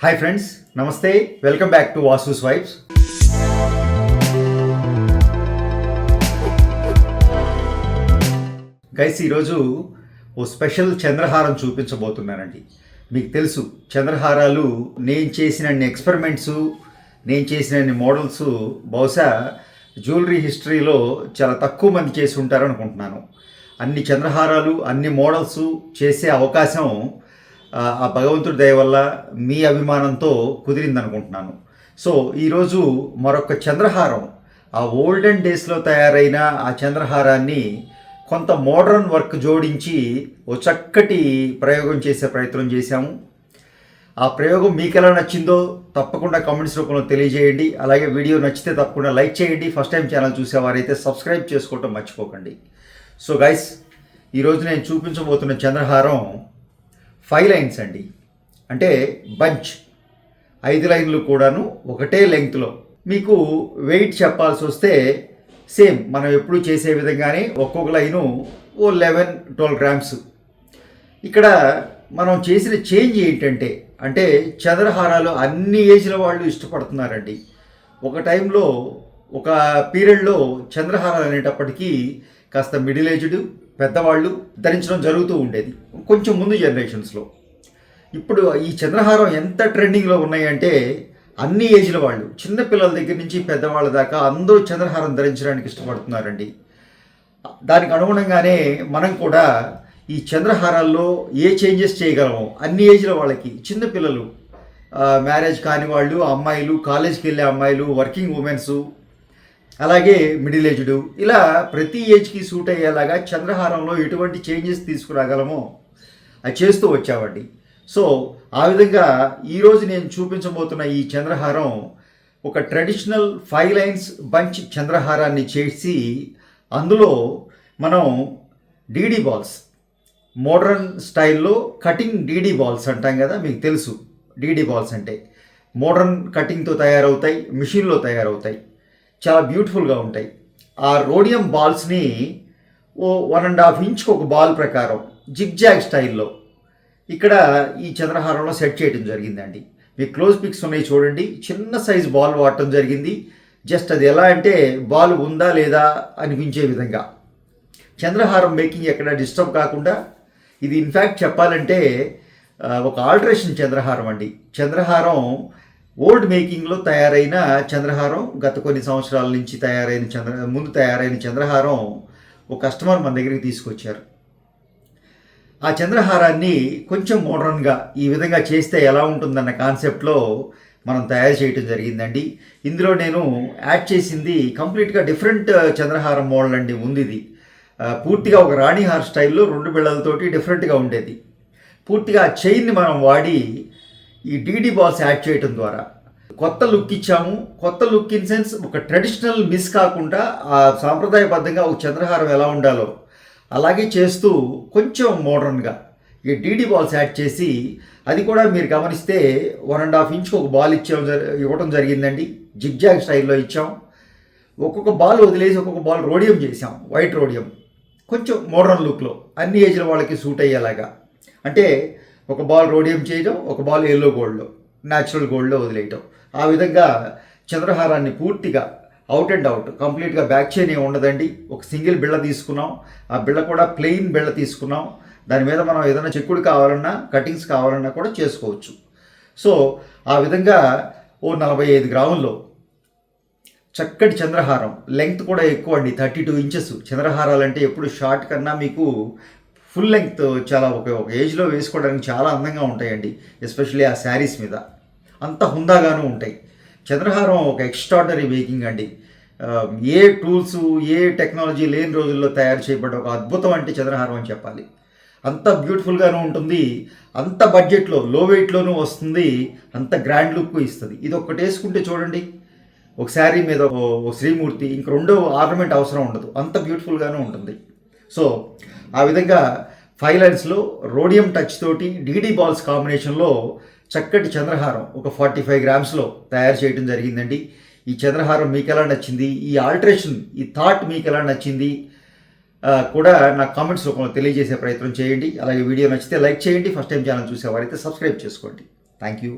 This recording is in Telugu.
హాయ్ ఫ్రెండ్స్ నమస్తే welcome back to Vasu's vibes guys ఈరోజు ఓ స్పెషల్ చంద్రహారం చూపించబోతున్నానండి. మీకు తెలుసు చంద్రహారాలు నేను చేసిన ఎక్స్పెరిమెంట్స్ నేను చేసిన మోడల్స్ బహుశా జ్యువెలరీ హిస్టరీలో చాలా తక్కువ మంది చేసి ఉంటారు అనుకుంటున్నాను అన్ని చంద్రహారాలు అన్ని మోడల్స్ చేసే అవకాశం ఆ భగవంతుడి దయ వల్ల మీ అభిమానంతో కుదిరిందనుకుంటున్నాను. సో ఈరోజు మరొక చంద్రహారం. ఆ ఓల్డెన్ డేస్లో తయారైన ఆ చంద్రహారాన్ని కొంత మోడర్న్ వర్క్ జోడించి ఓ చక్కటి ప్రయోగం చేసే ప్రయత్నం చేశాము. ఆ ప్రయోగం మీకు ఎలా నచ్చిందో తప్పకుండా కామెంట్స్ రూపంలో తెలియజేయండి. అలాగే వీడియో నచ్చితే తప్పకుండా లైక్ చేయండి. ఫస్ట్ టైం ఛానల్ చూసేవారైతే సబ్స్క్రైబ్ చేసుకోవటం మర్చిపోకండి. సో గైస్ ఈరోజు నేను చూపించబోతున్న చంద్రహారం ఫైవ్ లైన్స్ అండి. అంటే బంచ్. ఐదు లైన్లు కూడాను ఒకటే లెంగ్త్లో. మీకు వెయిట్ చెప్పాల్సి వస్తే సేమ్ మనం ఎప్పుడు చేసే విధంగానే ఒక్కొక్క లైను ఓ లెవెన్ ట్వెల్వ్ గ్రామ్స్. ఇక్కడ మనం చేసిన చేంజ్ ఏంటంటే అంటే చంద్రహారాలు అన్ని ఏజ్ల వాళ్ళు ఇష్టపడుతున్నారండి. ఒక టైంలో ఒక పీరియడ్లో చంద్రహారాలు అనేటప్పటికీ కాస్త మిడిల్ ఏజ్డ్ పెద్దవాళ్ళు ధరించడం జరుగుతూ ఉండేది. కొంచెం ముందు జనరేషన్స్లో. ఇప్పుడు ఈ చంద్రహారం ఎంత ట్రెండింగ్లో ఉన్నాయంటే అన్ని ఏజ్ల వాళ్ళు చిన్న పిల్లల దగ్గర నుంచి పెద్దవాళ్ళ దాకా అందరూ చంద్రహారం ధరించడానికి ఇష్టపడుతున్నారండి. దానికి అనుగుణంగానే మనం కూడా ఈ చంద్రహారాల్లో ఏ చేంజెస్ చేయగలము అన్ని ఏజ్ల వాళ్ళకి చిన్న పిల్లలు మ్యారేజ్ కాని వాళ్ళు అమ్మాయిలు కాలేజ్కి వెళ్ళే అమ్మాయిలు వర్కింగ్ ఉమెన్స్ అలాగే మిడిల్ ఏజ్డ్. ఇలా ప్రతి ఏజ్కి సూట్ అయ్యేలాగా చంద్రహారంలో ఎటువంటి చేంజెస్ తీసుకురాగలమో అది చేస్తూ వచ్చామండి. సో ఆ విధంగా ఈరోజు నేను చూపించబోతున్న ఈ చంద్రహారం ఒక ట్రెడిషనల్ ఫైవ్ లైన్స్ బంచ్ చంద్రహారాన్ని చేసి అందులో మనం డీడీ బాల్స్ మోడర్న్ స్టైల్లో కటింగ్ డీడీ బాల్స్ అంటాం కదా మీకు తెలుసు. డీడీ బాల్స్ అంటే మోడర్న్ కటింగ్తో తయారవుతాయి మిషన్లో తయారవుతాయి. చాలా బ్యూటిఫుల్గా ఉంటాయి. ఆ రోడియం బాల్స్ని ఓ వన్ అండ్ హాఫ్ ఇంచ్కి ఒక బాల్ ప్రకారం జిగ్జాగ్ స్టైల్లో ఇక్కడ ఈ చంద్రహారంలో సెట్ చేయడం జరిగిందండి. మీకు క్లోజ్ పిక్స్ ఉన్నాయి చూడండి. చిన్న సైజ్ బాల్ వాడటం జరిగింది. జస్ట్ అది ఎలా అంటే బాల్ ఉందా లేదా అనిపించే విధంగా. చంద్రహారం మేకింగ్ ఎక్కడ డిస్టర్బ్ కాకుండా ఇది ఇన్ఫ్యాక్ట్ చెప్పాలంటే ఒక ఆల్టరేషన్ చంద్రహారం అండి. చంద్రహారం ఓల్డ్ మేకింగ్లో తయారైన చంద్రహారం గత కొన్ని సంవత్సరాల నుంచి తయారైన చంద్ర ముందు తయారైన చంద్రహారం ఒక కస్టమర్ మన దగ్గరికి తీసుకొచ్చారు. ఆ చంద్రహారాన్ని కొంచెం మోడర్న్గా ఈ విధంగా చేస్తే ఎలా ఉంటుందన్న కాన్సెప్ట్లో మనం తయారు చేయడం జరిగిందండి. ఇందులో నేను యాడ్ చేసింది కంప్లీట్గా డిఫరెంట్ చంద్రహారం మోడల్ అండి ఉంది ఇది పూర్తిగా ఒక రాణిహార్ స్టైల్లో రెండు బిళ్ళలతోటి డిఫరెంట్గా ఉండేది. పూర్తిగా ఆ చైన్ని మనం వాడి ఈ డీడీ బాల్స్ యాడ్ చేయటం ద్వారా. కొత్త లుక్ ఇచ్చాము. కొత్త లుక్ ఇన్ సెన్స్ ఒక ట్రెడిషనల్ మిస్ కాకుండా ఆ సాంప్రదాయబద్ధంగా ఒక చంద్రహారం ఎలా ఉండాలో అలాగే చేస్తూ కొంచెం మోడర్న్గా ఈ డీడీ బాల్స్ యాడ్ చేసి అది కూడా మీరు గమనిస్తే వన్ అండ్ హాఫ్ ఇంచ్కి ఒక బాల్ ఇచ్చాం ఇవ్వడం జరిగిందండి. జిగ్జాగ్ స్టైల్లో ఇచ్చాం. ఒక్కొక్క బాల్ వదిలేసి ఒక్కొక్క బాల్ రోడియం చేసాం. White rhodium. కొంచెం మోడర్న్ లుక్లో. అన్ని ఏజ్ల వాళ్ళకి సూట్ అయ్యేలాగా. అంటే ఒక బాల్ రోడియం చేయడం ఒక బాల్ ఎల్లో గోల్డ్లో న్యాచురల్ గోల్డ్లో వదిలేయటం. ఆ విధంగా చంద్రహారాన్ని పూర్తిగా అవుట్ అండ్ అవుట్ కంప్లీట్గా బ్యాక్ చైన్ ఏమి ఉండదండి. ఒక సింగిల్ బిళ్ళ తీసుకున్నాం. ఆ బిళ్ళ కూడా ప్లెయిన్ బిళ్ళ తీసుకున్నాం. దాని మీద మనం ఏదైనా చెక్కుడు కావాలన్నా కటింగ్స్ కావాలన్నా కూడా చేసుకోవచ్చు. సో ఆ విధంగా ఓ నలభై ఐదు గ్రాముల్లో చక్కటి చంద్రహారం. లెంగ్త్ కూడా ఎక్కువ అండి థర్టీ టూ ఇంచెస్ చంద్రహారాలు అంటే ఎప్పుడు షార్ట్ కన్నా మీకు ఫుల్ లెంగ్త్ చాలా ఒక ఒక ఏజ్లో వేసుకోవడానికి చాలా అందంగా ఉంటాయండి ఎస్పెషల్లీ ఆ శారీస్ మీద. అంత హుందాగాను ఉంటాయి. చంద్రహారం ఒక ఎక్స్ట్రాడనరీ మేకింగ్ అండి. ఏ టూల్స్ ఏ టెక్నాలజీ లేని రోజుల్లో తయారు చేయబడ్డ ఒక అద్భుతం అంటే చంద్రహారం అని చెప్పాలి. అంత బ్యూటిఫుల్గాను ఉంటుంది అంత బడ్జెట్లో లో వెయిట్లోనూ వస్తుంది అంత గ్రాండ్ లుక్ ఇస్తుంది. ఇది ఒక్కటి వేసుకుంటే చూడండి ఒక శారీ మీద ఒక శ్రీమూర్తి ఇంక రెండో ఆర్నమెంట్ అవసరం ఉండదు అంత బ్యూటిఫుల్గాను ఉంటుంది. సో ఆ విధంగా ఫైవ్ లైన్స్లో రోడియం టచ్ తోటి డీడీ బాల్స్ కాంబినేషన్లో చక్కటి చంద్రహారం ఒక ఫార్టీ ఫైవ్ గ్రామ్స్లో తయారు చేయడం జరిగిందండి. ఈ చంద్రహారం మీకు ఎలా నచ్చింది? ఈ ఆల్టరేషన్ ఈ థాట్ మీకు ఎలా నచ్చింది కూడా నాకు కామెంట్స్ రూపంలో తెలియజేసే ప్రయత్నం చేయండి. అలాగే వీడియో నచ్చితే లైక్ చేయండి. ఫస్ట్ టైం ఛానల్ చూసేవారైతే సబ్స్క్రైబ్ చేసుకోండి. Thank you